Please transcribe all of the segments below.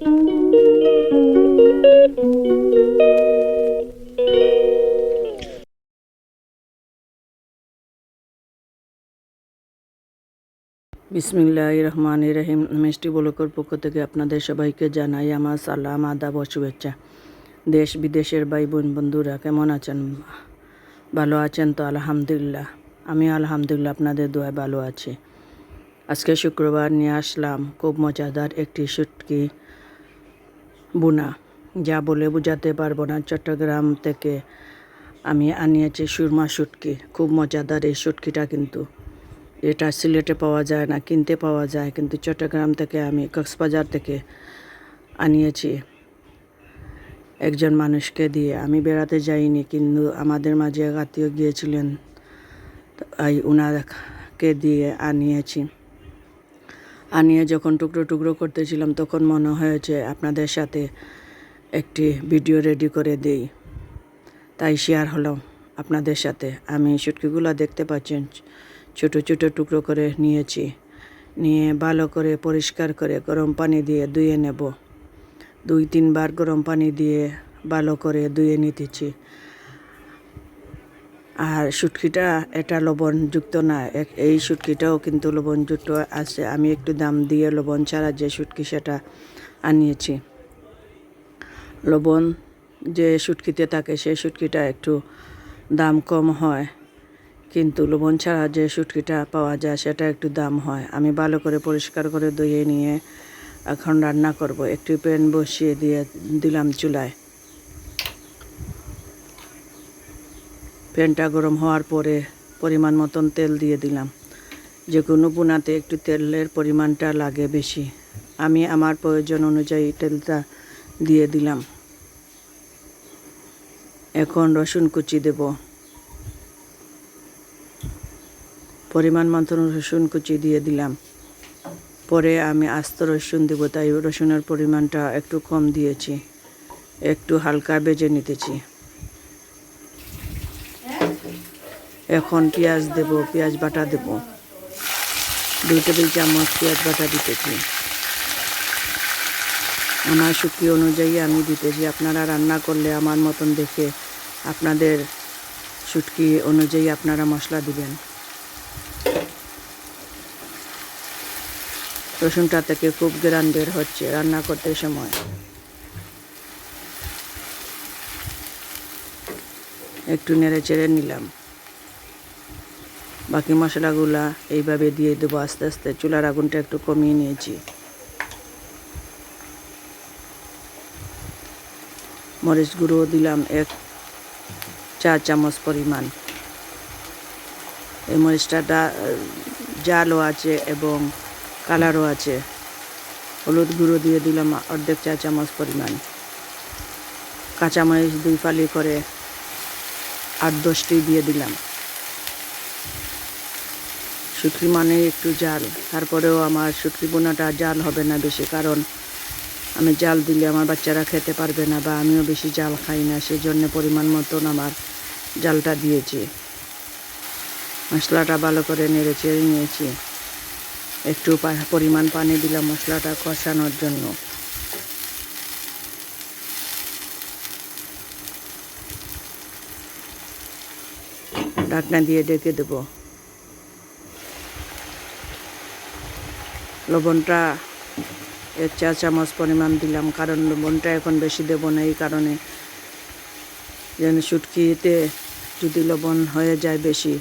বিসমিল্লাহ রহমান রহিম। মিষ্টি বলকর পক্ষ থেকে আপনাদের সবাইকে জানাই আমার সালাম, আদাব শুভেচ্ছা। দেশ বিদেশের ভাই বোন বন্ধুরা, কেমন আছেন? ভালো আছেন তো? আলহামদুলিল্লাহ। আমি আলহামদুলিল্লাহ, আপনাদের দোয়ায় ভালো আছি। আজকে শুক্রবার নিয়ে আসলাম। খুব মজাদার একটি শুটকি। বুনা। যা বলে বোঝাতে পারব না, চট্টগ্রাম থেকে আমি আনিয়েছি সুরমা শুটকি খুব মজাদার এই শুটকিটা কিন্তু। এটা সিলেটে পাওয়া যায় না, কিনতে পাওয়া যায়, কিন্তু চট্টগ্রাম থেকে আমি, কক্সবাজার থেকে আনিয়েছি। একজন মানুষকে দিয়ে। আমি বেড়াতে যাইনি, কিন্তু আমাদের মাঝে আত্মীয় গিয়েছিলেন, তাই ওনাকে দিয়ে আনিয়েছি। আনিয়ে যখন টুকরো টুকরো করতেছিলাম, তখন মনে হয়েছে আপনাদের সাথে একটি ভিডিও রেডি করে দেই। তাই শেয়ার হলো আপনাদের সাথে। আমি শুটকিগুলো দেখতে পাচ্ছেন ছোট ছোট টুকরো করে নিয়েছি। নিয়ে ভালো করে পরিষ্কার করে গরম পানি দিয়ে ধুয়ে নেব। দুই তিনবার গরম পানি দিয়ে ভালো করে ধুয়ে নিতেছি। আর শুটকিটা এটা লবণযুক্ত না। এই শুটকিটাও কিন্তু লবণযুক্ত আছে। আমি একটু দাম দিয়ে লবণ ছাড়া যে শুটকি সেটা আনিয়েছি। লবণ যে শুটকিতে থাকে সেই শুটকিটা একটু দাম কম হয়। কিন্তু লবণ ছাড়া যে শুটকিটা পাওয়া যায় সেটা একটু দাম হয়। আমি ভালো করে পরিষ্কার করে ধুয়ে নিয়ে এখন রান্না করব। একটু প্যান বসিয়ে দিয়ে দিলাম চুলায়। প্যানটা গরম হওয়ার পরে পরিমাণ মতন তেল দিয়ে দিলাম। যে কোনো বুনাতে একটু তেলের পরিমাণটা লাগে বেশি। আমি আমার প্রয়োজন অনুযায়ী তেলটা দিয়ে দিলাম। এখন রসুন কুচি দেব। পরিমাণ মতন রসুন কুচি দিয়ে দিলাম। পরে আমি আস্ত রসুন দেবো, তাই রসুনের পরিমাণটা একটু কম দিয়েছি। একটু হালকা বেজে নিতেছি। এখন পেঁয়াজ দেব, পেঁয়াজ বাটা দেব। দুই টেবিল চামচ পেঁয়াজ বাটা দিতেছি। আমার শুকি অনুযায়ী আমি দিতেছি। আপনারা রান্না করলে আমার মতন দেখে আপনাদের শুটকি অনুযায়ী আপনারা মশলা দিবেন। রসুনটা থেকে খুব গ্রান বের হচ্ছে রান্না করতে সময়। একটু নেড়ে চেড়ে নিলাম। বাকি মশলাগুলা এইভাবে দিয়ে দেবো আস্তে আস্তে। চুলার আগুনটা একটু কমিয়ে নিয়েছি। মরিচ গুঁড়ো দিলাম এক চা চামচ পরিমাণ। এই মরিচটা জালও আছে এবং কালারও আছে। হলুদ গুঁড়ো দিয়ে দিলাম অর্ধেক চা চামচ পরিমাণ। কাঁচামরিচ দুই ফালি করে আট দশটি দিয়ে দিলাম। শুটকি মানে একটু জাল। তারপরেও আমার শুটকি বোনাটা জাল হবে না বেশি, কারণ আমি জাল দিলে আমার বাচ্চারা খেতে পারবে না বা আমিও বেশি জাল খাই না সেই জন্য পরিমাণ মতন আমার জালটা দিয়েছি। মশলাটা ভালো করে নেড়ে চেড়ে নিয়েছি। একটু পরিমাণ পানি দিলাম মশলাটা কষানোর জন্য। ঢাকনা দিয়ে ডেকে দেবো। লবণটা এক চা চামচ পরিমাণ দিলাম, কারণ লবণটা এখন বেশি দেবো না এই কারণে। যেন শুটকিতে যদি লবণ হয়ে যায় বেশি।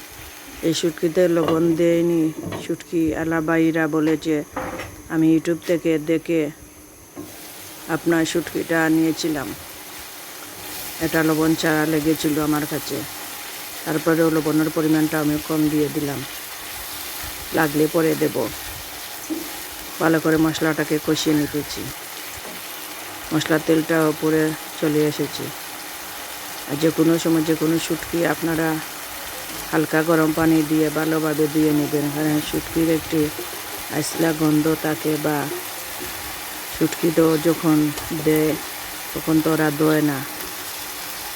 এই শুটকিতে লবণ দেয়নি শুটকি আলাবাইরা বলেছে আমি ইউটিউব থেকে দেখে আপনার শুটকিটা নিয়েছিলাম। এটা লবণ ছাড়া লেগেছিল আমার কাছে। তারপরেও লবণের পরিমাণটা আমি কম দিয়ে দিলাম। লাগলে পরে দেবো। ভালো করে মশলাটাকে কষিয়ে নিতেছি। মশলার তেলটা উপরে চলে এসেছে। আর যে কোনো সময় যে কোনো শুটকি আপনারা হালকা গরম পানি দিয়ে ভালোভাবে দিয়ে নেবেন। কারণ শুটকির একটি আইসলা গন্ধ থাকে বা শুটকি তো যখন দেয়, তখন তো ওরা দোয় না।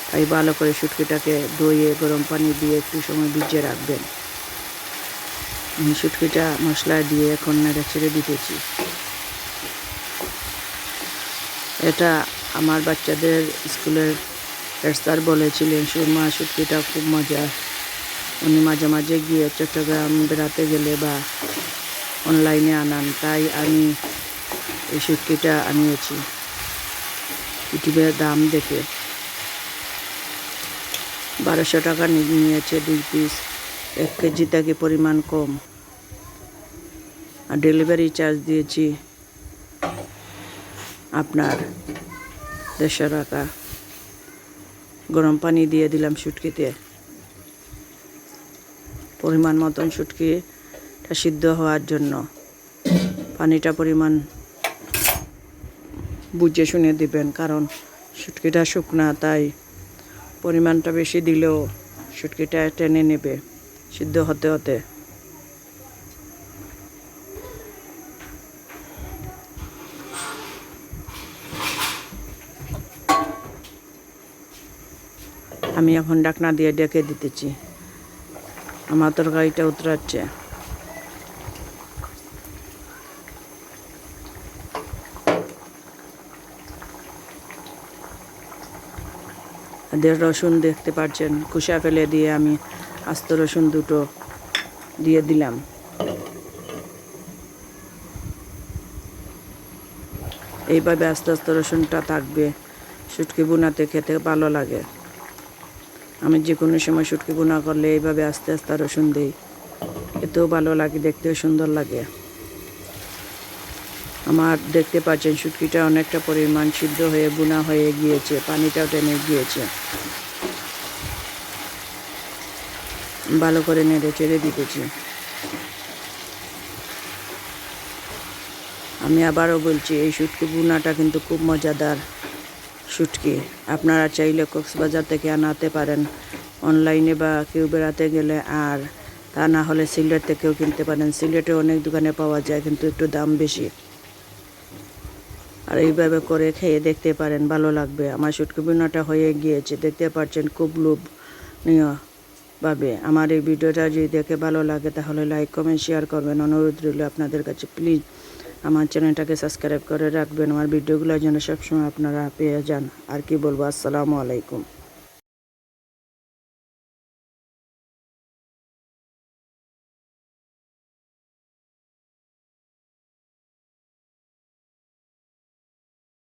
তাই ভালো করে শুটকিটাকে দইয়ে গরম পানি দিয়ে একটু সময় ভিজিয়ে রাখবেন। শুটকিটা মশলা দিয়ে এখন নেড়ে ছেড়ে দিতেছি। এটা আমার বাচ্চাদের স্কুলের স্যার বলেছিলেন, সুরমা শুটকিটা খুব মজা। উনি মাঝে মাঝে গিয়ে চট্টগ্রাম বেড়াতে গেলে বা অনলাইনে আনান, তাই আমি এই শুটকিটা আনিয়েছি। ইউটিউবের দাম দেখে। বারোশো টাকা নিয়েছে দুই পিস। এক কেজি থেকে পরিমাণ কম। আর ডেলিভারি চার্জ দিয়েছি আপনার দেড়শো টাকা। গরম পানি দিয়ে দিলাম শুটকিতে। পরিমাণ মতন শুটকিটা সিদ্ধ হওয়ার জন্য। পানিটা পরিমাণ বুঝে শুনে দিবেন, কারণ শুটকিটা শুকনা, তাই পরিমাণটা বেশি দিলেও শুটকিটা টেনে নেবে। সিদ্ধ হতে হতে। আমি এখন ডাকনা দিয়ে ডেকে দিতেছি। আমার তরকারিটা উতরাচ্ছে। রসুন দেখতে পাচ্ছেন, কুষা ফেলে দিয়ে আমি আস্ত রসুন দুটো দিয়ে দিলাম। এইভাবে আস্তে আস্তে রসুনটা থাকবে। শুটকি বোনাতে খেতে ভালো লাগে। আমি যে কোনো সময় শুটকি বোনা করলে এইভাবে আস্তে আস্তে রসুন দিই। এতেও ভালো লাগে, দেখতেও সুন্দর লাগে। আমার দেখতে পাচ্ছেন, শুটকিটা অনেকটা পরিমাণ সিদ্ধ হয়ে বোনা হয়ে গিয়েছে, পানিটাও টেনে গিয়েছে। ভালো করে নেড়ে চেড়ে দিতেছি। আমি আবারও বলছি, এই শুটকি বুনাটা কিন্তু খুব মজাদার শুটকি। আপনারা চাইলে কক্সবাজার থেকে আনাতে পারেন। অনলাইনে বা কেউ বেড়াতে গেলে আর তা না হলে সিলেট থেকেও কিনতে পারেন। সিলেটে অনেক দোকানে পাওয়া যায়, কিন্তু একটু দাম বেশি। আর এইভাবে করে খেয়ে দেখতে পারেন, ভালো লাগবে। আমার শুটকি বোনাটা হয়ে গিয়েছে, দেখতে পাচ্ছেন, খুব লোভনীয়। ভাবে আমার এই ভিডিওটা যদি দেখে ভালো লাগে তাহলে লাইক, কমেন্ট, শেয়ার করবেন। অনুরোধ রইল আপনাদের কাছে, প্লিজ। আমার চ্যানেলটাকে সাবস্ক্রাইব করে রাখবেন। আমার ভিডিওগুলো যেন সবসময় আপনারা পেয়ে যান। আর কি বলব? আসসালামু আলাইকুম।